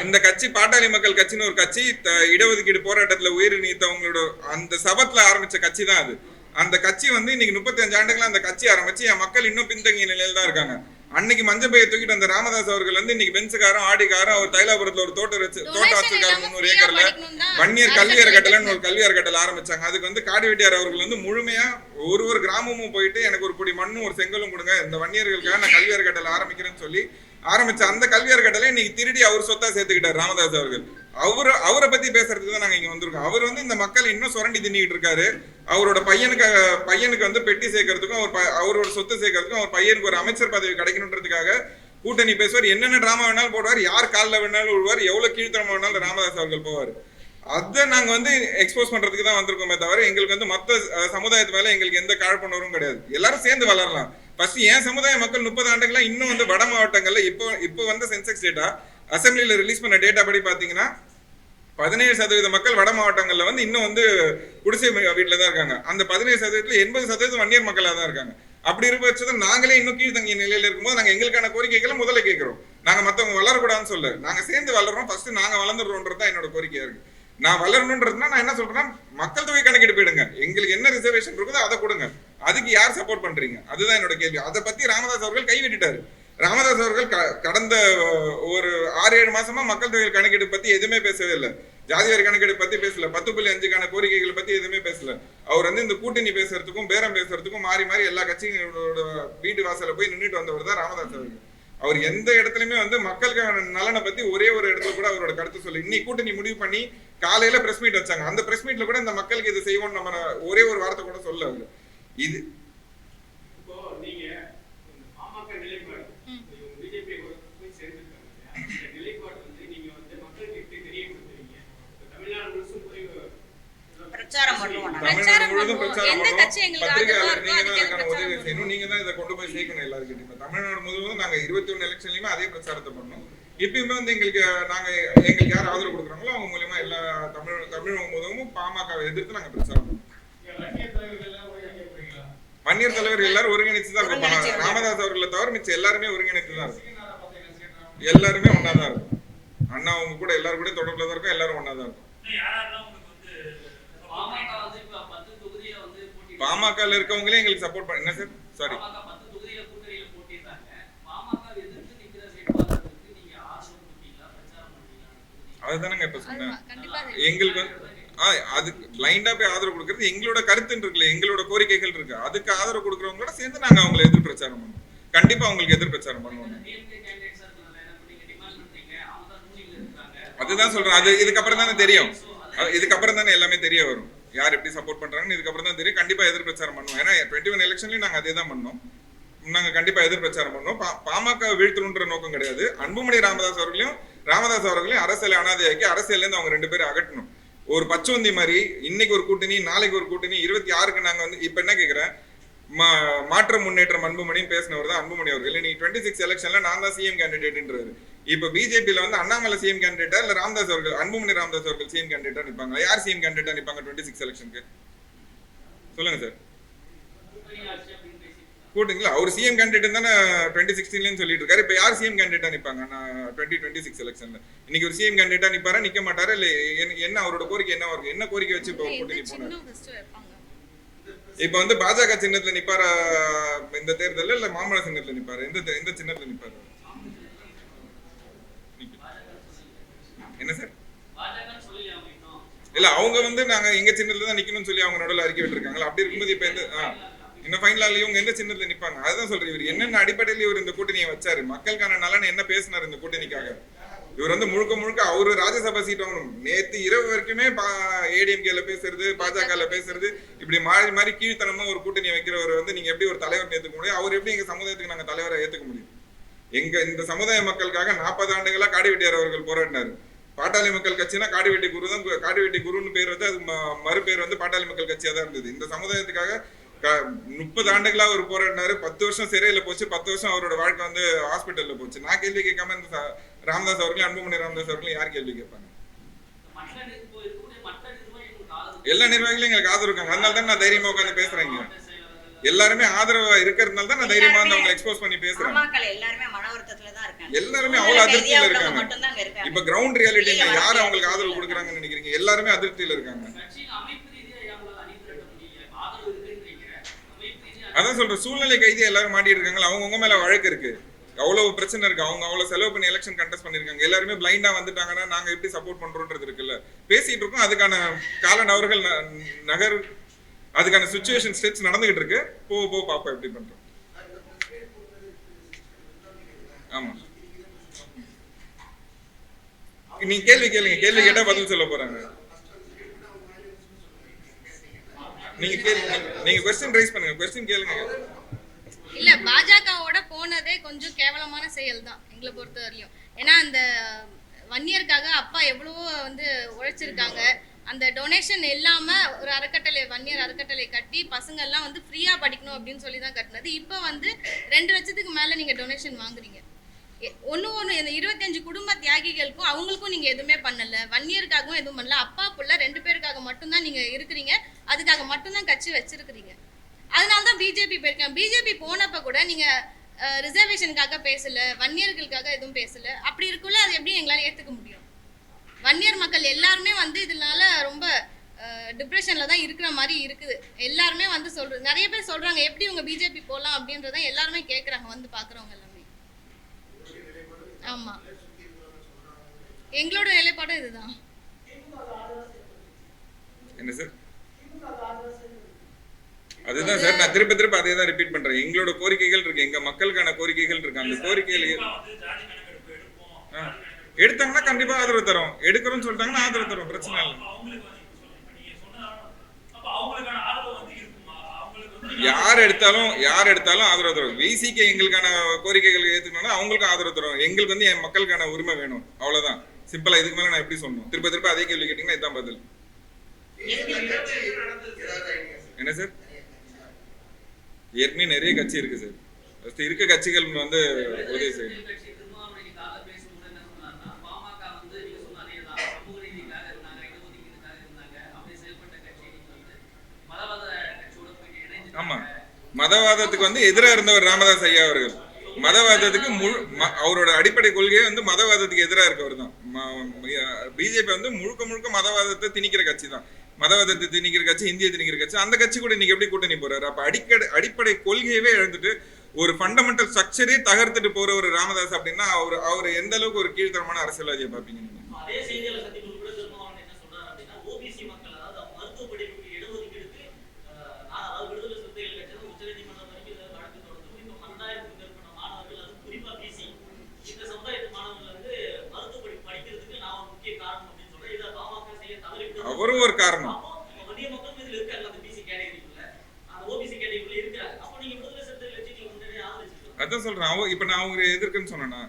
இந்த கட்சி பாட்டாளி மக்கள் கட்சின்னு ஒரு கட்சி இடஒதுக்கீடு போராட்டத்துல உயிர் நீத்தவங்களோட அந்த சபத்துல ஆரம்பிச்ச கட்சி தான் அது. அந்த கட்சி வந்து இன்னைக்கு முப்பத்தஞ்சு ஆண்டுகளா அந்த கட்சி ஆரம்பிச்சு என் மக்கள் இன்னும் பின்தங்கிய நிலையில தான் இருக்காங்க. அன்னைக்கு மஞ்சள் பையை தூக்கிட்டு அந்த ராமதாஸ் அவர்கள் வந்து இன்னைக்கு பென்ஸுக்காரன் ஆடிக்காரன் அவர் தைலாபுரத்துல ஒரு தோட்டம் வச்சு தோட்டம் வச்சிருக்காரு முந்நூறு ஏக்கர்ல. வன்னியர் அரசு கல்வி அறக்கட்டளைன்னு ஒரு சொல்லிட்டு கல்வி அறக்கட்டளை ஆரம்பிச்சாங்க. அதுக்கு வந்து காடி வெட்டியார் அவர்கள் வந்து முழுமையா ஒரு ஒரு கிராமமும் போயிட்டு எனக்கு ஒரு பொடி மண்ணும் ஒரு செங்கலும் கொடுங்க இந்த வன்னியர்களுக்காக நான் கல்வி அறக்கட்டளை ஆரம்பிக்கிறேன்னு சொல்லி ஆரம்பிச்ச அந்த கல்வி அறக்கட்டளை இன்னைக்கு திருடி அவர் சொத்தா சேர்த்துக்கிட்டார் ராமதாஸ் அவர்கள். அவர் அவரை பத்தி பேசுறதுக்கு தான் நாங்க இங்க வந்திருக்கோம். அவர் வந்து இந்த மக்கள் இன்னும் சுரண்டி தின்னிட்டு இருக்காரு. அவரோட பையனுக்கு பையனுக்கு வந்து பெட்டி சேர்க்கறதுக்கும் அவர் ப- அவரோட சொத்து சேர்க்கறதுக்கும் அவர் பையனுக்கு ஒரு அமைச்சர் பதவி கிடைக்கணுன்றதுக்காக கூட்டணி பேசுவார். என்னென்ன டிராமா வேணாலும் போடுவார். யார் காலில் வேணாலும் விடுவார் எவ்வளவு கீழ்த்தனமா வேணாலும் ராமதாஸ் அவர்கள் போவார். அதை நாங்க வந்து எக்ஸ்போஸ் பண்றதுக்கு தான் வந்திருக்கோமே தவிர எங்களுக்கு வந்து மத்த சமுதாயத்து மேல எங்களுக்கு எந்த காழ்ப்புணர்வும் கிடையாது. எல்லாரும் சேர்ந்து வளரலாம். ஃபர்ஸ்ட் என் சமுதாய மக்கள் முப்பது ஆண்டுகளாக இன்னும் வந்து வட மாவட்டங்கள்ல இப்போ இப்போ வந்த சென்செக்ஸ் டேட்டா அசம்பிளில ரிலீஸ் பண்ண டேட்டா படி பாத்தீங்கன்னா பதினேழு சதவீத மக்கள் வட மாவட்டங்கள்ல வந்து இன்னும் வந்து குடிசை வீட்டில் தான் இருக்காங்க. அந்த பதினேழு சதவீதத்துல எண்பது சதவீதம் வன்னியர் மக்களாக தான் இருக்காங்க. அப்படி இருக்க பட்சத்தில் நாங்களே இன்னும் கீழ்த்தங்கிய நிலையில இருக்கும்போது நாங்க எங்களுக்கான கோரிக்கைகளை முதல்ல கேட்கிறோம். நாங்க மத்தவங்க வளரக்கூடாதுன்னு சொல்ல நாங்க சேர்ந்து வளர்றோம். ஃபர்ஸ்ட் நாங்க வளர்ந்துடுறோம்ன்றது தான் என்னோட கோரிக்கையா இருக்கு. நான் வளரணுன்றதுனா நான் என்ன சொல்றேன்னா மக்கள் தொகை கணக்கெடுப்பு எடுங்க எங்களுக்கு என்ன ரிசர்வேஷன் இருக்குதோ அதை கொடுங்க. அதுக்கு யார் சப்போர்ட் பண்றீங்க? அதுதான் என்னோட கேள்வி. அதை பத்தி ராமதாஸ் அவர்கள் கைவிட்டுட்டாரு ராமதாஸ் அவர்கள் க- கடந்த ஒரு ஆறு ஏழு மாசமா மக்கள் தொகை கணக்கெடுப்பு பத்தி எதுவுமே பேசவே இல்லை. ஜாதிவாரி கணக்கெடுப்பு பத்தி பேசல. பத்து புள்ளி அஞ்சுக்கான கோரிக்கைகளை பத்தி எதுவுமே பேசல. அவர் வந்து இந்த கூட்டணி பேசுறதுக்கும் பேரம் பேசுறதுக்கும் மாறி மாறி எல்லா கட்சிகளோட வீட்டு வாசல போய் நின்றுட்டு வந்தவர் தான் ராமதாஸ் அவர்கள். அவர் எந்த இடத்துலயுமே வந்து மக்களுக்கான நலனை பத்தி ஒரே ஒரு இடத்துல கூட அவரோட கருத்து சொல்லி இன்னைக்கு கூட்டணி முடிவு பண்ணி காலையில பிரஸ் மீட் வச்சாங்க. அந்த பிரஸ் மீட்ல கூட இந்த மக்களுக்கு இது செய்வோம் நம்ம ஒரே ஒரு வார்த்தை கூட சொல்ல இது இப்போ நீங்க இந்த பாமக நிலைப்பாடு இவங்க பிஜேபி கட்சி எங்களுக்கு ஆதரவா இருக்கோ அதுக்கு உதவி பிரச்சாரம் செய்யணும் நீங்க தான் இதை கொண்டு போய் சேர்க்கணும் எல்லாருக்கிட்டையும். இப்ப தமிழ்நாடு முழுவதும் நாங்க இருபத்தி ஒண்ணு எலெக்ஷன்லயுமே அதே பிரச்சாரத்தை பண்ணோம். இப்பயுமே வந்து எங்களுக்கு நாங்க எங்களுக்கு யார் ஆதரவு கொடுக்குறாங்களோ அவங்க மூலியமா எல்லா தமிழ் தமிழகம் முழுவதும் பாமகவை எதிர்த்து நாங்க பிரச்சாரம் பண்ணோம். வன்னியர் தலைவர் எல்லாரும் ஒருங்கிணைச்சு தான் பா- ராமதாஸ் அவர்களை தவிர மிச்சம் எல்லாருமே ஒருங்கிணைத்து தான் இருக்கும். எல்லாருமே தான் இருக்கும். அண்ணா அவங்க கூட எல்லாரும் கூட தொடர்புல தான் இருக்கும். எல்லாரும் ஒண்ணா தான் இருக்கும் இன்னும் யாரெல்லாம் உங்களுக்கு வந்து பாமக வந்து இப்ப பத்து தொகுதியில பாமகல இருக்கவங்களே எங்களுக்கு சப்போர்ட் பண்ண என்ன சார் சாரி பாமக பாமக அதுதானங்க இப்ப சொன்னேன். எங்களுக்கு வந்து ஆ, அதுக்கு பிளைண்டா போய் ஆதரவு கொடுக்கறது எங்களோட கருத்துன்னு இருக்குல்ல எங்களோட கோரிக்கைகள் இருக்கு. அதுக்கு ஆதரவு கொடுக்கறவங்களோட சேர்ந்து நாங்க அவங்களை எதிர் பிரச்சாரம் பண்ணுவோம் கண்டிப்பா அவங்களுக்கு எதிர் பிரச்சாரம் பண்ணுவோம் அதுதான் சொல்றேன். அது இதுக்கப்புறம் தானே தெரியும் அது இதுக்கப்புறம் தானே எல்லாமே தெரிய வரும். யார் எப்படி சப்போர்ட் பண்றாங்கன்னு இதுக்கப்புறம் தான் தெரியும். கண்டிப்பா எதிர் பிரச்சாரம் பண்ணுவோம். ஏன்னா டுவெண்ட்டி ஒன் எலெக்ஷன்லயும் நாங்க அதே தான் பண்ணோம். நாங்க கண்டிப்பா எதிர் பிரச்சாரம் பண்ணோம் பா- பாமக வீழ்த்தணுன்ற நோக்கம் கிடையாது. அன்புமணி ராமதாஸ் அவர்களையும் ராமதாஸ் அவர்களையும் அரசியல் அனாதையாக்கி அரசியல்ல இருந்து அவங்க ரெண்டு பேரும் அகட்டணும் ஒரு பச்சோந்தி மாதிரி இன்னைக்கு ஒரு கூட்டணி நாளைக்கு ஒரு கூட்டணி இருபத்தி ஆறுக்கு நாங்க வந்து இப்ப என்ன கேக்குறேன்? மாற்ற முன்னேற்றம் அன்புமணின்னு பேசினவர் தான் அன்புமணி அவர்கள். இன்னைக்கு டுவெண்ட்டி சிக்ஸ் எலெக்ஷன்ல நான் தான் சிஎம் கேண்டிடேட்ன்றாரு இப்ப பிஜேபியில வந்து அண்ணாமலை சிஎம் கேண்டிடேட்டா இல்ல ராமதாஸ் அவர்கள் அன்புமணி ராமதாஸ் அவர்கள் சிஎம் கேண்டிடேட்டா நிப்பாங்க யார் சிஎம் கேண்டிடேட்டா நிப்பாங்க டுவெண்ட்டி சிக்ஸ் எலெக்ஷனுக்கு சொல்லுங்க சார் கூட்டுங்களா? அவர் சிஎம் கேண்டிடேட் தானே டுவெண்ட்டி சிக்ஸ்டீன்லன்னு சொல்லிட்டு இருக்காரு இப்ப யார் சிஎம் கேண்டிடேட்டா நிப்பாங்க? நான் டுவெண்ட்டி டுவெண்ட்டி சிக்ஸ் எலெக்ஷன்ல இன்னைக்கு ஒரு சிஎம் கேண்டிடேட்டா நிப்பாரா நிக்க மாட்டாரா? இல்ல என்ன- அவரோட கோரிக்கை என்ன இருக்கு என்ன கோரிக்கை வச்சு இப்போ கூட்டணி போனாரு? இப்ப வந்து பாஜக சின்னத்துல நிப்பாரா இந்த தேர்தல்ல இல்ல மாமல சின்னத்துல நிப்பாரு? எந்த எந்த சின்னத்துல நிப்பாரு? என்ன சார்? இல்ல அவங்க வந்து நாங்க எங்க சின்னத்துல தான் நிக்கணும்னு சொல்லி அவங்க நடுவில் அறிக்கை விட்டுருக்காங்களா அப்படி இருக்கும்போது இப்ப எந்த இன்னும் ஃபைனல் இவங்க எந்த சின்னத்துல நிப்பாங்க? அதுதான் சொல்றேன் இவர். என்னென்ன அடிப்படையில் இவர் இந்த கூட்டணியை வச்சாரு? மக்களுக்கான நலன் என்ன பேசினார் இந்த கூட்டணிக்காக? இவர் வந்து முழுக்க முழுக்க அவரு ராஜ்யசபா சீட் வாங்கணும். நேத்து இரவு வரைக்குமே ஏடிஎம்கேல பேசுறது பாஜகல பேசுறது இப்படி மாறி மாறி கீழ்த்தனமா ஒரு கூட்டணி வைக்கிறவர் வந்து நீங்க எப்படி ஒரு தலைவர் ஏத்துக்க முடியும்? அவர் எப்படி எங்க சமுதாயத்துக்கு நாங்க தலைவரை ஏத்துக்க முடியும்? எங்க இந்த சமுதாய மக்களுக்காக நாற்பது ஆண்டுகளா காடிவெட்டியார் அவர்கள் போராடினாரு. பாட்டாளி மக்கள் கட்சினா காடிவெட்டி குரு தான் காடிவெட்டி குருன்னு பேர் வந்து அது ம- மறுபேர் வந்து பாட்டாளி மக்கள் கட்சியா தான் இருந்தது. இந்த சமுதாயத்துக்காக முப்பது ஆண்டுகளா அவர் போராடினாரு. பத்து வருஷம் சிறையில போச்சு. பத்து வருஷம் அவரோட வாழ்க்கை வந்து ஹாஸ்பிட்டல்ல போச்சு. நான் கேள்வி கேட்காம இந்த ராமதாஸ் அவர்களையும் அன்புமணி ராமதாஸ் அவர்களையும் யார் கேள்வி கேட்பாங்க? எல்லா நிர்வாகிகளும் எங்களுக்கு ஆதரவு இருக்காங்க. அதனால தான் நான் தைரியமா உட்காந்து செயலாளர்கள் எல்லாருமே ஆதரவா இருக்கிறதுனால தான் நான் தைரியமா வந்து அவங்களை எக்ஸ்போஸ் பண்ணி பேசுறேன். எல்லாருமே மன வருத்தத்துல தான் இருக்காங்க. எல்லாருமே அவ்வளவு அதிருப்தியில இருக்காங்க. இப்ப கிரவுண்ட் ரியாலிட்டி யார். அவங்களுக்கு ஆதரவு கொடுக்குறாங்கன்னு நினைக்கிறீங்க? எல்லாருமே அதிருப்தியில இருக்காங்க கட்சியின் அமைப்பு ரீதியா ஏன் உங்களால அணி திரட்ட முடியல இப்ப ஆதரவு இருக்குன்றீங்க அமைப்பு ரீதியா அதான் சொல்ற சூழ்நிலை கைதி எல்லாரும் மாட்டிட்டு இருக்காங்களா அவங்கவுங்க மேல வழக்கு இருக்கு. அவ்வளவு பிரச்சனை இருக்கு. அவங்க அவ்வளவு செலவு பண்ணி எலெக்ஷன் கண்டெஸ்ட் பண்ணிருக்காங்க. எல்லாருமே பிளைண்டா வந்துட்டாங்கன்னா நாங்க எப்படி சப்போர்ட் பண்றோம்ன்றது இருக்குல்ல. பேசிட்டு இருக்கோம். அதுக்கான கால நபர்கள் ந- நகர் அதுக்கான சுச்சுவேஷன் ஸ்டெப்ஸ் நடந்துகிட்டு இருக்கு. போ போ பாப்பா எப்படி பண்றோம். ஆமா. நீங்க கேள்வி கேளுங்க. கேள்வி கேட்டா பதில் சொல்ல போறாங்க. நீங்க நீங்க கொஸ்டின் ரைஸ் பண்ணுங்க கொஸ்டின் கேளுங்க. இல்ல பாஜகவோட போனதே கொஞ்சம் கேவலமான செயல் தான் எங்களை பொறுத்த வரையும் ஏன்னா அந்த வன்னியருக்காக அப்பா எவ்வளவோ வந்து உழைச்சிருக்காங்க. அந்த டொனேஷன் இல்லாம ஒரு அறக்கட்டளை வன்னியர் அறக்கட்டளை கட்டி பசங்க எல்லாம் வந்து ஃப்ரீயா படிக்கணும் அப்படின்னு சொல்லி தான் கட்டினது. இப்போ வந்து ரெண்டு லட்சத்துக்கு மேல நீங்க டொனேஷன் வாங்குறீங்க. எ- ஒன்று ஒண்ணு இந்த இருபத்தஞ்சு குடும்ப தியாகிகளுக்கும் அவங்களுக்கும் நீங்கள் எதுவுமே பண்ணலை. வன்னியருக்காகவும் எதுவும் பண்ணல. அப்பா புள்ள ரெண்டு பேருக்காக மட்டும்தான் நீங்கள் இருக்கிறீங்க. அதுக்காக மட்டும்தான் கட்சி வச்சிருக்கிறீங்க. அதனால தான் பிஜேபி போயிருக்கேன் பிஜேபி போனப்போ கூட நீங்கள் ரிசர்வேஷனுக்காக பேசல வன்னியர்களுக்காக எதுவும் பேசல. அப்படி இருக்குள்ள அது எப்படி எங்களால் ஏற்றுக்க முடியும்? வன்னியர் மக்கள் எல்லாருமே வந்து இதனால ரொம்ப டிப்ரெஷனில் தான் இருக்கிற மாதிரி இருக்குது. எல்லாருமே வந்து சொல்கிறது நிறைய பேர் சொல்கிறாங்க எப்படி உங்க பிஜேபி போகலாம் அப்படின்றத எல்லாருமே கேட்குறாங்க வந்து பாக்குறவங்க ஆமாம் எங்களோட நிலைப்பாடும் இதுதான். என்ன சார்? அதுதான் சார் நான் திரும்ப திரும்ப அதே தான் ரிப்பீட் பண்றேன். எங்களோட கோரிக்கைகள் இருக்கு. எங்க மக்களுக்கான கோரிக்கைகள் இருக்கு. அந்த கோரிக்கைகள் எடுத்தாங்கன்னா கண்டிப்பா ஆதரவு தரோம். எடுக்கிறோம்னு சொல்லிட்டாங்கன்னா ஆதரவு தரோம். பிரச்சனை இல்லை அப்ப அவங்களுக்கு வந்து இப்ப சொல்லுங்க. இப்ப நீங்க சொன்ன அப்ப அவங்களுக்கான ஆதரவு வந்து இருக்குமா அவங்களுக்கு வந்து யார் எடுத்தாலும் யார் எடுத்தாலும் ஆதரவு தரும். விசிக்கு எங்களுக்கான கோரிக்கைகள் ஏற்றுக்கணும்னா அவங்களுக்கும் ஆதரவு தரும். எங்களுக்கு வந்து என் மக்களுக்கான உரிமை வேணும். அவ்வளவுதான். சிம்பிளா இதுக்கு மேல நான் எப்படி சொல்லணும்? திருப்ப திருப்ப அதே கேள்வி கேட்டீங்கன்னா இதான் பதில். என்ன சார்? ஏற்கனவே நிறைய கட்சி இருக்கு சார். இருக்க கட்சிகள் வந்து உதவி செய்யணும். ஆமா. மதவாதத்துக்கு வந்து எதிராக இருந்தவர் ராமதாஸ் ஐயா அவர்கள். மதவாதத்துக்கு முழு ம- அவரோட அடிப்படை கொள்கையே வந்து மதவாதத்துக்கு எதிராக இருக்கவர் தான். பிஜேபி வந்து முழுக்க முழுக்க மதவாதத்தை திணிக்கிற கட்சி தான். மதவாதத்தை திணிக்கிற கட்சி இந்திய திணிக்கிற கட்சி அந்த கட்சி கூட இன்னைக்கு எப்படி கூட்டணி போறாரு? அப்ப அடிக்கடி அடிப்படை கொள்கையவே இழந்துட்டு ஒரு ஃபண்டமெண்டல் ஸ்ட்ரக்சரே தகர்த்துட்டு போற ஒரு ராமதாஸ் அப்படின்னா அவர் அவர் எந்த அளவுக்கு ஒரு கீழ்த்தரமான அரசியல்வாதியை பார்ப்பீங்க நீங்க அதே செய்தியாளர் சந்திப்பில் கூட திருமாவளவன் என்ன சொல்றாரு அப்படின்னா ஓபிசி மக்கள் அதாவது அவங்க மருத்துவ படிப்புக்கு இடஒதுக்கீடுக்கு அஹ், நான் அதாவது விடுதலை சிறுத்தைகள் கட்சி உச்சநீதிமன்றம் வரைக்கும் இதை வழக்கு தொடர்ந்து இப்போ பன்னெண்டாயிரத்துக்கு மேற்பட்ட மாணவர்கள் அது குறிப்பா பிசி இந்த சமுதாயத்து மாணவர்கள் வந்து மருத்துவ படிப்பு படிக்கிறதுக்கு நான் ஒரு முக்கிய காரணம் அப்படின்னு சொல்றேன் இதை பாமக செய்ய தவறிவிட்டது அவரும் ஒரு காரணம் அப்போ வன்னிய மக்களும் இதுல இருக்காங்க அந்த பிசி கேட்டகரிக்குள்ள அந்த ஓபிசி கேட்டகரிக்குள்ள இருக்கிறாங்க அப்போ நீங்க விடுதலை சிறுத்தைகள் கட்சி நீங்க முன்னாடியே ஆதரிச்சிருக்கீங்க அதான் சொல்றேன். அவ இப்ப நான் அவங்க எதிர்க்குன்னு சொன்னேனா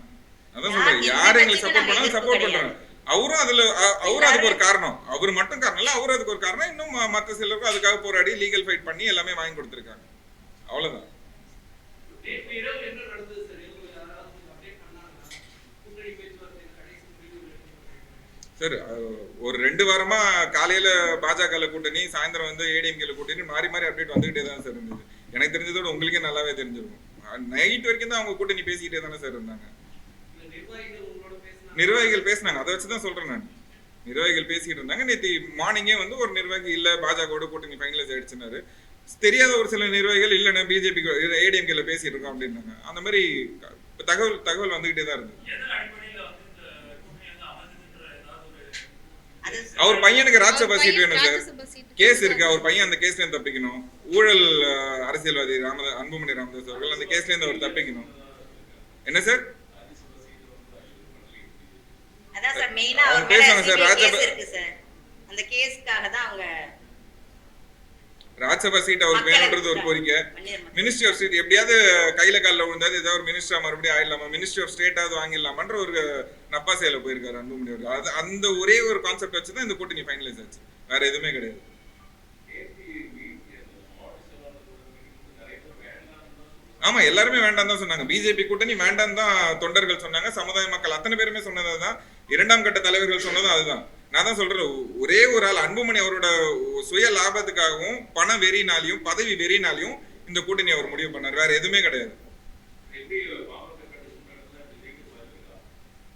அதான் சொல்றேன். யார் எங்களுக்கு சப்போர்ட் பண்ணாலும் சப்போர்ட் பண்றேன் அவரும் அதுல அவரும் அதுக்கு ஒரு காரணம். அவர் மட்டும் காரணம் இல்ல அவரும் அதுக்கு ஒரு காரணம். இன்னும் மத்த சிலருக்கும் அதுக்காக போராடி லீகல் ஃபைட் பண்ணி எல்லாமே வாங்கி கொடுத்துருக்காங்க. அவ்வளவுதான் நேற்று இரவு என்ன நடந்தது சார்? எங்களுக்கு யாராவது கொஞ்சம் update பண்ணாங்களா? கூட்டணி பேச்சுவார்த்தை கடைசி முடிவு எடுக்கப்பட்டிருக்கிறது. சார் ஒரு ரெண்டு வாரமா காலையில பாஜக கூட்டணி சாயந்தரம் வந்து ஏடிஎம்கேல கூட்டணி மாறி மாறி அப்டேட் வந்துகிட்டே தான் சார் இருந்தது எனக்கு தெரிஞ்சதோட உங்களுக்கே நல்லாவே தெரிஞ்சிருக்கும் நைட் வரைக்கும் தான் அவங்க கூட்டணி பேசிக்கிட்டே தானே சார் இருந்தாங்க நிர்வாகிகள் பேசினாங்க. அதை வச்சு தான் சொல்றேன் நான் நிர்வாகிகள் பேசிக்கிட்டு இருந்தாங்க நேற்று மார்னிங்கே வந்து ஒரு நிர்வாகி இல்ல பாஜகவோட கூட்டணி ஃபைனலைஸ் ஆயிடுச்சுனாரு தெரியாத ஒரு சில நிர்வாகிகள் இல்லைண்ணா பிஜேபி ஏடிஎம்கேல பேசிட்டு இருக்கோம் அப்படின்னாங்க அந்த மாதிரி தகவல் தகவல் வந்துகிட்டே தான் இருந்தது அவர் பையனுக்கு ராஜ்யசபா அவர் சீட் வேணும் சார். ராஜ்யசபா கேஸ் இருக்கு. அவர் பையன் அந்த கேஸ்ல இருந்து தப்பிக்கணும். ஊழல் அரசியல்வாதி ராமதா அன்புமணி ராமதாஸ் அவர்கள் அந்த கேஸ்ல இருந்து அவர் தப்பிக்கணும். என்ன சார்? அதான் சார் மெயினா மேல பேசுவாங்க சார், சார். அந்த கேஸ்க்காக தான் அவங்க ராஜ்யசபா சீட் அவருக்கு மக்களை வேணுன்றது ஒரு கோரிக்கை. மினிஸ்ட்ரி ஆஃப் ஸ்டேட் எப்படியாவது கையில காலில் விழுந்தாது ஏதாவது ஒரு மினிஸ்டரா மறுபடியும் ஆயிடலாமா? மினிஸ்ட்ரி ஆஃப் ஸ்டேட்டாவது வாங்கிடலாமான்ற ஒரு நப்பாசையில போயிருக்காரு அன்புமணி அவர்கள். அது அந்த ஒரே ஒரு கான்செப்ட் வச்சு தான் இந்த கூட்டணி ஃபைனலைஸ் ஆச்சு. வேற எதுவுமே கிடையாது. ஆமா எல்லாருமே வேண்டாம் தான் சொன்னாங்க. பிஜேபி கூட்டணி வேண்டாம் தான் தொண்டர்கள் சொன்னாங்க. சமுதாய மக்கள் அத்தனை பேருமே சொன்னது தான் இரண்டாம் கட்ட தலைவர்கள் சொன்னதும் அதுதான். நான் தான் சொல்றேன் ஒரே ஒரு ஆள் அன்புமணி அவரோட சுய லாபத்துக்காகவும் பண வெறினாலையும் பதவி வெறினாலையும் இந்த கூட்டணி அவர் முடிவு பண்ணார். வேற எதுவுமே கிடையாது.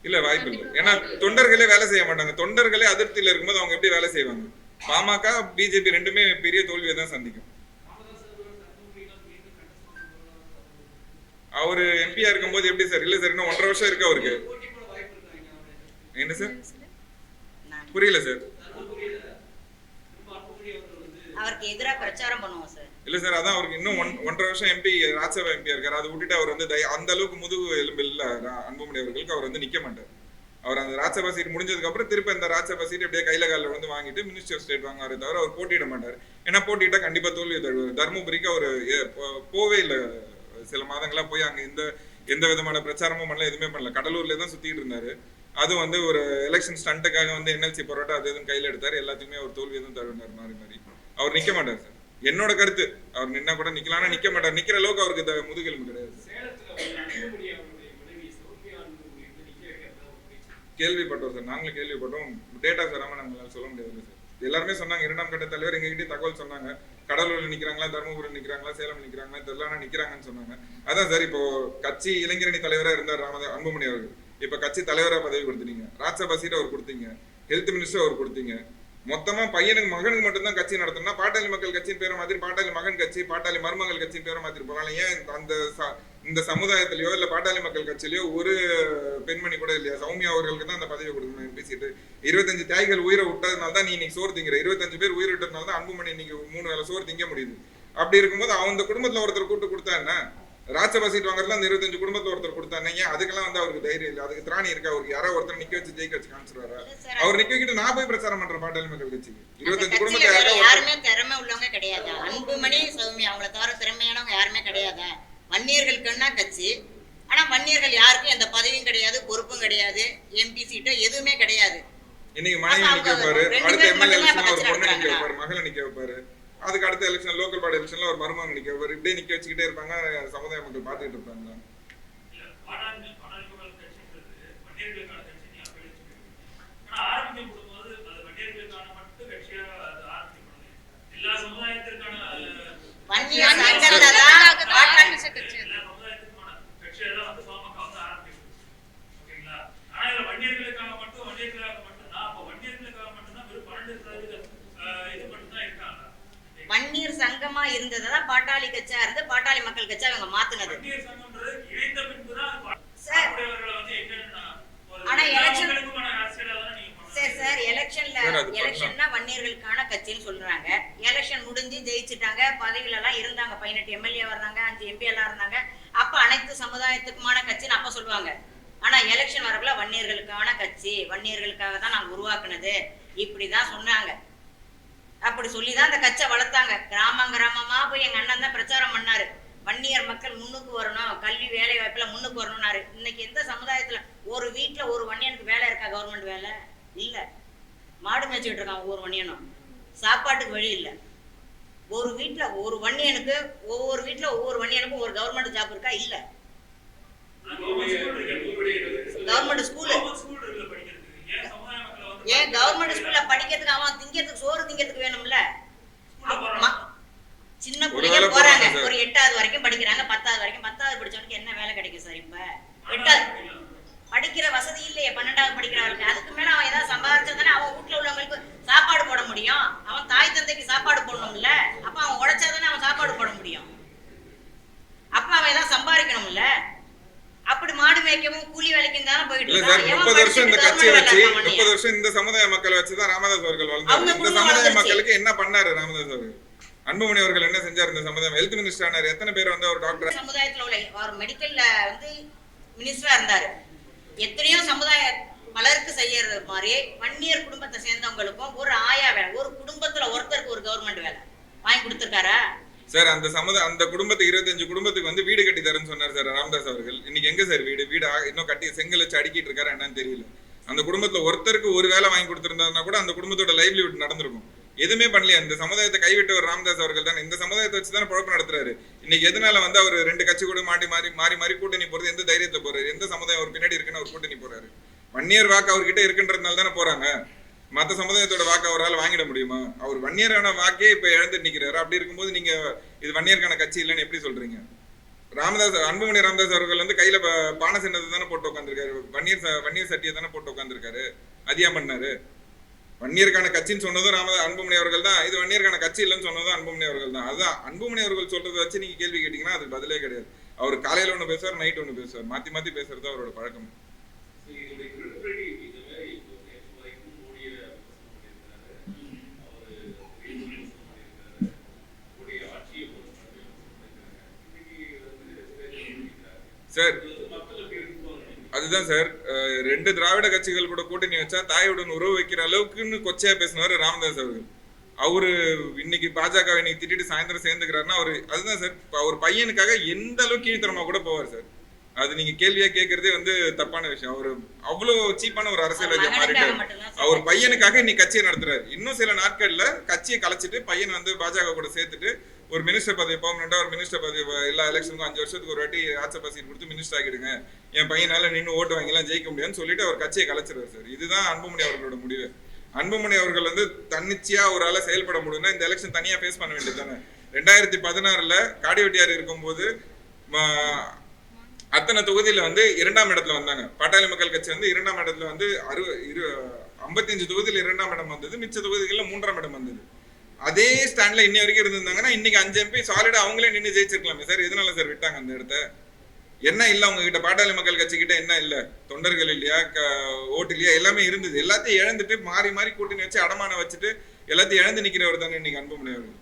இல்ல வாய்ப்பு இல்லை ஏன்னா தொண்டர்களே வேலை செய்ய மாட்டாங்க. தொண்டர்களே அதிருப்தியில இருக்கும்போது அவங்க எப்படி வேலை செய்வாங்க? பாமக பிஜேபி ரெண்டுமே பெரிய தோல்வியை தான் சந்திக்கும். அவரு எம்பியா இருக்கும்போது எப்படி சார்? இல்ல சார் இன்னும் ஒன்றரை வருஷம் இருக்கு அவருக்கு. என்ன சார்? புரியல சார். அவருக்கு எதிரா பிரச்சாரம் பண்ணுவோம் சார். இல்ல சார் அதான் அவருக்கு இன்னும் ஒன் ஒன்றரை வருஷம் எம்பி ராஜ்யசபா எம்பியா இருக்காரு. அதை விட்டுட்டு அவர் வந்து அந்த அளவுக்கு முதுகு எலும்பு இல்ல அன்புமணி அவர்களுக்கு அவர் வந்து நிக்க மாட்டார். அவர் அந்த ராஜ்யசபா சீட் முடிஞ்சதுக்கு அப்புறம் திருப்பி அந்த ராஜ்யசபா சீட் அப்படியே கையில காலில் வந்து வாங்கிட்டு மினிஸ்டர் ஆஃப் ஸ்டேட் வாங்குவாரே தவிர அவர் போட்டியிட மாட்டார். ஏன்னா போட்டியிட்டா கண்டிப்பா தோல்வி தருவார் தர்மபுரிக்கு அவர் போவே இல்லை. சில மாதங்களா போய் அங்க எந்த எந்த விதமான பிரச்சாரமும் பண்ணல எதுவுமே பண்ணல. கடலூர்ல தான் சுத்திட்டு இருந்தாரு. அது வந்து ஒரு எலெக்ஷன் ஸ்டண்ட்டுக்காக வந்து என்எல்சி போராட்டம் அது எதுவும் கையில எடுத்தார். எல்லாத்தையுமே அவர் தோல்வி எதுவும் தருவினார் மாறி மாறி அவர் நிக்க மாட்டார் சார். என்னோட கருத்து. அவர் நின்னா கூட நிக்கலாம் நிற்க நிக்க மாட்டார். நிக்கிற அளவுக்கு அவருக்கு முதுகெலும்பு கிடையாது கேள்விப்பட்டோம் சார். நாங்களும் கேள்விப்பட்டோம். டேட்டா தராம நம்மளால சொல்ல முடியாது சார். எல்லாருமே சொன்னாங்க. இரண்டாம் கட்ட தலைவர் எங்ககிட்ட தகவல் சொன்னாங்க. கடலூர்ல நிக்கிறாங்களா தருமபுரியில் நிக்கிறாங்களா சேலம் நிக்கிறாங்களா தெரியல நிக்கிறாங்கன்னு சொன்னாங்க. அதான் சார் இப்போ கட்சி இளைஞரணி தலைவரா இருந்தார் ராமதா அன்புமணி அவர்கள். இப்ப கட்சி தலைவரா பதவி கொடுத்தீங்க. ராஜ்யசபா சீட் அவர் கொடுத்தீங்க. ஹெல்த் மினிஸ்டர் அவர் கொடுத்தீங்க. மொத்தமா பையனுக்கு மகனுக்கு மட்டும்தான் கட்சி நடத்தணும்னா பாட்டாளி மக்கள் கட்சியின் பேரை மாதிரி பாட்டாளி மகன் கட்சி பாட்டாளி மருமகள் கட்சியின் பேரை மாதிரி போறாங்க ஏன் அந்த ச- இந்த சமுதாயத்திலயோ இல்ல பாட்டாளி மக்கள் கட்சியிலயோ ஒரு பெண்மணி கூட இல்லையா? சௌமியா அவர்களுக்கு தான் அந்த பதவி கொடுக்கணும் பேசிட்டு இருபத்தஞ்சு தியாகிகள் உயிரை விட்டதுனால தான் நீ இன்னைக்கு சோறு திங்கிற. இருபத்தஞ்சு பேர் உயிர் விட்டதுனால தான் அன்புமணி இன்னைக்கு மூணு வேலை சோறு திங்க முடியுது. அப்படி இருக்கும்போது அவங்க குடும்பத்துல ஒருத்தர் கூட்டு கொடுத்தா என்ன? ராஜ்யசபா சீட் வாங்குறதுல அந்த இருபத்தஞ்சு குடும்பத்துல ஒருத்தர் கொடுத்தா என்ன ஏன் அதுக்கெல்லாம் வந்து அவருக்கு தைரியம் இல்லை. அதுக்கு திராணி இருக்கு? அவருக்கு யாரோ ஒருத்தர் நிக்க வச்சு ஜெயிக்க வச்சு காமிச்சிருவாரா? அவர் நிக்க வைக்கிட்டு நான் போய் பிரச்சாரம் பண்றேன் பாட்டாளி மக்கள் கட்சிக்கு. இருபத்தஞ்சு குடும்பத்தை யாருமே திறமை உள்ளவங்க கிடையாது. அன்புமணி சௌமி அவங்கள தவிர திறமையானவங்க யாருமே கிடையாது. வன்னியர்களுக்குன்னா கட்சி. ஆனா வன்னியர்கள் யாருக்கும் எந்த பதவியும் கிடையாது பொறுப்பும் கிடையாது எம்பி சீட்டோ எதுவுமே கிடையாது. இன்னைக்கு மனைவி நிக்க வைப்பாரு அடுத்த எம்எல்ஏ கட்சியில பொண்ணு நிக்க? வைப்பாரு மகளை நிக்க வைப்பாரு. அதுக்கு அடுத்த எலெக்ஷன் லோக்கல் பாடி எலெக்ஷன்ல ஒரு மருமகன் நிக்க ஒரு இப்படியே நிக்க வச்சுக்கிட்டே இருப்பாங்க சமுதாய மக்கள் பார்த்துக்கிட்டு இருப்பாங்க. இல்ல, பாடாளி- பாடாளி மக்கள் கட்சின்றது வன்னியர்களுக்கான கட்சின்னு அப்படி வச்சுக்கணும். ஆனா ஆரம்பிக்கும் போது அது வன்னியர்களுக்கான மட்டும் கட்சியா அது ஆரம்பிக்கப்படலை. எல்லா சமுதாயத்திற்கான அஹ், வன்னியர் வன்னியர் சங்கத்துல தான் சங்கத்துக்காக தான் பாட்டாளி ஆரம்பிச்ச கட்சி அது. எல்லா சமுதாயத்துக்குமான கட்சியா தான் வந்து பாமக வந்து ஆரம்பிக்குது. ஓகேங்களா? ஆனா இதுல வன்னியர்களுக்காக மட்டும் வன்னியர்களுக்காக மட்டும்தான் அப்ப வன்னியர்களுக்காக மட்டும்தான் வெறும் பன்னெண்டு சதவீத அஹ், இது மட்டும்தான் இருக்காங்க வன்னியர் சங்கமா இருந்ததுதான் பாட்டாளி கட்சியா இருந்து பாட்டாளி மக்கள் கட்சியா அவங்க மாத்துனது. வன்னியர் சங்கம்ன்றது இணைந்த பின்புதான் அது சார். ஆனா பண்ணணும். சரி சார் எலெக்ஷன்ல எலெக்ஷன்னா வன்னியர்களுக்கான கட்சின்னு சொல்றாங்க. எலெக்ஷன் முடிஞ்சு ஜெயிச்சிட்டாங்க. பதவியில எல்லாம் இருந்தாங்க. பதினெட்டு எம்எல்ஏ இருந்தாங்க அஞ்சு எம்பி எல்லாம் இருந்தாங்க. அப்ப அனைத்து சமுதாயத்துக்குமான கட்சின்னு அப்ப சொல்லுவாங்க. ஆனா எலெக்ஷன் வரக்குள்ள வன்னியர்களுக்கான கட்சி வன்னியர்களுக்காக தான் நாங்க உருவாக்குனது. இப்படிதான் சொன்னாங்க. அப்படி சொல்லி தான் அந்த கட்சியை வளர்த்தாங்க. கிராமம் கிராமமா போய் எங்க அண்ணன் தான் பிரச்சாரம் பண்ணாரு. வன்னியர் மக்கள் முன்னுக்கு வரணும் கல்வி வேலை வாய்ப்புல முன்னுக்கு வரணும்னாரு. இன்னைக்கு எந்த சமுதாயத்துல ஒரு வீட்ல ஒரு வன்னியனுக்கு வேலை இருக்கா கவர்மெண்ட் வேலை? இல்ல. மாடு மேய்ச்சிட்டு இருக்கான் ஒவ்வொரு வன்னியனும். சாப்பாட்டுக்கு வழி இல்ல. ஒரு வீட்ல ஒரு வன்னியனுக்கு ஒவ்வொரு வீட்ல ஒவ்வொரு வன்னியனுக்கும் ஒரு கவர்மெண்ட் ஜாப் இருக்கா? இல்ல. கவர்மெண்ட் ஸ்கூலு கவர்மெண்ட் ஸ்கூல் இருக்குல்ல படிக்கிறதுக்கு ஏன் கவர்மெண்ட் ஸ்கூல்ல படிக்கிறதுக்கு அவன் திங்கிறதுக்கு சோறு திங்கிறதுக்கு வேணும்ல? சின்ன பிள்ளைங்க போறாங்க. ஒரு எட்டாவது வரைக்கும் படிக்கிறாங்க பத்தாவது வரைக்கும் பத்தாவது படிச்சவனுக்கு என்ன வேலை கிடைக்கும் சார் இப்ப? எட்டாவது படிக்கிற வசதி இல்லையே பன்னெண்டாவது படிக்கிறவனுக்கு. அதுக்கு மேல அவன் ஏதாவது சம்பாதிச்சதானே அவன் வீட்டுல உள்ளவங்களுக்கு சாப்பாடு போட முடியும். அவன் தாய் தந்தைக்கு சாப்பாடு போடணும்ல. அப்ப அவன் சாப்பாடு போட முடியும் அப்ப அவன் ஏதாவது சம்பாதிக்கணும்ல அப்படி மாடு மேய்க்கவும் கூலி வேலைக்கும் தானே போயிட்டு இல்ல சார் இருக்கான் எவன் முப்பது வருஷம் இந்த படிச்சுட்டு கட்சியை government வச்சு வேலை இருக்கான் முப்பது வருஷம் இந்த சமுதாய மக்களை வச்சுதான் ராமதாஸ் அவர்கள் அவங்க வளர்ந்தாரு இந்த குடும்பம் சமுதாய வளர்ந்துச்சு. மக்களுக்கு என்ன பண்ணாரு ராமதாஸ் அவர்கள்? அன்புமணி அவர்கள் என்ன செஞ்சாரு இந்த சமுதாயம்? ஹெல்த் மினிஸ்டர் ஆனாரு. எத்தனை பேர் வந்து அவர் டாக்டர் சமுதாயத்துல உள்ள அவர் மெடிக்கல்ல வந்து மினிஸ்டரா இருந்தாரு. எத்தனையோ சமுதாய பலருக்கு செய்யறது மாதிரி வன்னியர் குடும்பத்தை சேர்ந்தவங்களுக்கும் ஒரு ஆயா வேலை ஒரு குடும்பத்துல ஒருத்தருக்கு ஒரு கவர்மெண்ட் வேலை. வாங்கி கொடுத்துருக்காரா? சார் அந்த சமுதாய அந்த குடும்பத்து இருபத்தஞ்சு குடும்பத்துக்கு வந்து வீடு கட்டி தரேன்னு சொன்னார் சார் ராமதாஸ் அவர்கள். இன்னைக்கு எங்க சார் வீடு? வீடு இன்னும் கட்டி செங்கல் வச்சு அடிக்கிட்டு இருக்காரு என்னன்னு தெரியல. அந்த குடும்பத்துல ஒருத்தருக்கு ஒரு வேலை வாங்கி கொடுத்திருந்தாருன்னா கூட அந்த குடும்பத்தோட லைவ்லிஹுட் நடந்திருக்கும். எதுவுமே பண்ணலையா இந்த சமுதாயத்தை கைவிட்டு ஒரு ராமதாஸ் அவர்கள் தான். இந்த சமுதாயத்தை வச்சு தானே குழப்பம் நடத்துறாரு. இன்னைக்கு எதனால வந்து அவர் ரெண்டு கட்சி கூட மாட்டி மாறி மாறி மாறி கூட்டணி போறது எந்த தைரியத்தை போறாரு? எந்த சமுதாயம் அவர் பின்னாடி இருக்குன்னு அவர் கூட்டணி போறாரு? வன்னியர் வாக்கு அவர்கிட்ட இருக்குன்றதுனால தானே போறாங்க. மற்ற சமுதாயத்தோட வாக்கு அவரால் வாங்கிட முடியுமா? அவர் வன்னியரான வாக்கே இப்போ இழந்து நிக்கிறாரு. அப்படி இருக்கும்போது நீங்க இது வன்னியருக்கான கட்சி இல்லைன்னு எப்படி சொல்றீங்க? ராமதாஸ் அன்புமணி ராமதாஸ் அவர்கள் வந்து கையில ப- பானை சின்னத்தை தானே போட்டு உட்காந்துருக்காரு வன்னியர் வன்னியர் சட்டியை தானே போட்டு உட்காந்துருக்காரு அதியா பண்ணாரு. வன்னியருக்கான கட்சின்னு சொன்னதும் ராமதாஸ் அன்புமணி அவர்கள் தான். இது வன்னியருக்கான கட்சி இல்லைன்னு சொன்னதும் அன்புமணி அவர்கள் தான். அதுதான் அன்புமணி அவர்கள் சொல்றதை வச்சு நீங்க கேள்வி கேட்டீங்கன்னா அதுக்கு பதிலே கிடையாது. அவர் காலையில ஒன்று பேசுவார் நைட் ஒன்று பேசுவார். மாற்றி மாற்றி பேசுறது அவரோட பழக்கம். சார் அதுதான் சார். ரெண்டு திராவிட கட்சிகள் கூட கூட்டணி வச்சா தாயுடன் உறவு வைக்கிற அளவுக்குன்னு கொச்சையா பேசினவர் ராமதாஸ் அவர்கள். அவரு இன்னைக்கு பாஜக இன்னைக்கு திட்டிட்டு சாயந்தரம் சேர்ந்துக்கிறாருன்னா அவரு அதுதான் சார். அவர் பையனுக்காக எந்த அளவுக்கு கீழ்த்தரமா கூட போவார் சார். அது நீங்க கேள்வியா கேட்கறதே வந்து தப்பான விஷயம். அவரு அவ்வளவு சீப்பான ஒரு அரசியல்வாதியா மாறிட்டாரு அவர் பையனுக்காக இன்னைக்கு கட்சியை நடத்துறாரு. இன்னும் சில நாட்கள்ல கட்சியை கலைச்சிட்டு பையன் வந்து பாஜக கூட சேர்த்துட்டு ஒரு மினிஸ்டர் பதவி பெர்மனண்டா ஒரு மினிஸ்டர் பதவி எல்லா எலெக்ஷனுக்கும் அஞ்சு வருஷத்துக்கு ஒரு வாட்டி ஆட்சேப சீட் கொடுத்து மினிஸ்டர் ஆகிடுங்க என் பையனால நின்று ஓட்டு வாங்கிலாம் ஜெயிக்க முடியும்னு சொல்லிட்டு அவர் கட்சியை கலைச்சிருவார் சார். இதுதான் அன்புமணி அவர்களோட முடிவு. அன்புமணி அவர்கள் வந்து தன்னிச்சையா ஒரு ஆள செயல்பட முடியும்னா இந்த எலெக்ஷன் தனியா ஃபேஸ் பண்ண வேண்டியது தானே. ரெண்டாயிரத்தி பதினாறுல காடிவெட்டியார் இருக்கும்போது அத்தனை தொகுதியில வந்து இரண்டாம் இடத்துல வந்தாங்க. பாட்டாளி மக்கள் கட்சி வந்து இரண்டாம் இடத்துல வந்து அறுபது இரு ஐம்பத்தஞ்சு தொகுதியில் இரண்டாம் இடம் வந்தது மிச்ச தொகுதிகளில் மூன்றாம் இடம் வந்தது. அதே ஸ்டாண்ட்ல இன்னி வரைக்கும் இருந்திருந்தாங்கன்னா இன்னைக்கு அஞ்சு எம்பி சாலிடா அவங்களே நின்று ஜெயிச்சிருக்கலாமே சார். எதனால சார் விட்டாங்க அந்த இடத்த? என்ன இல்ல உங்ககிட்ட? பாட்டாளி மக்கள் கட்சி கிட்ட என்ன இல்ல? தொண்டர்கள் இல்லையா? க- ஓட்டு இல்லையா? எல்லாமே இருந்தது. எல்லாத்தையும் இழந்துட்டு மாறி மாறி கூட்டணி வச்சு அடமான வச்சுட்டு எல்லாத்தையும் இழந்து நிக்கிறவர் தானே இன்னைக்கு அன்புமணி அவர்கள்.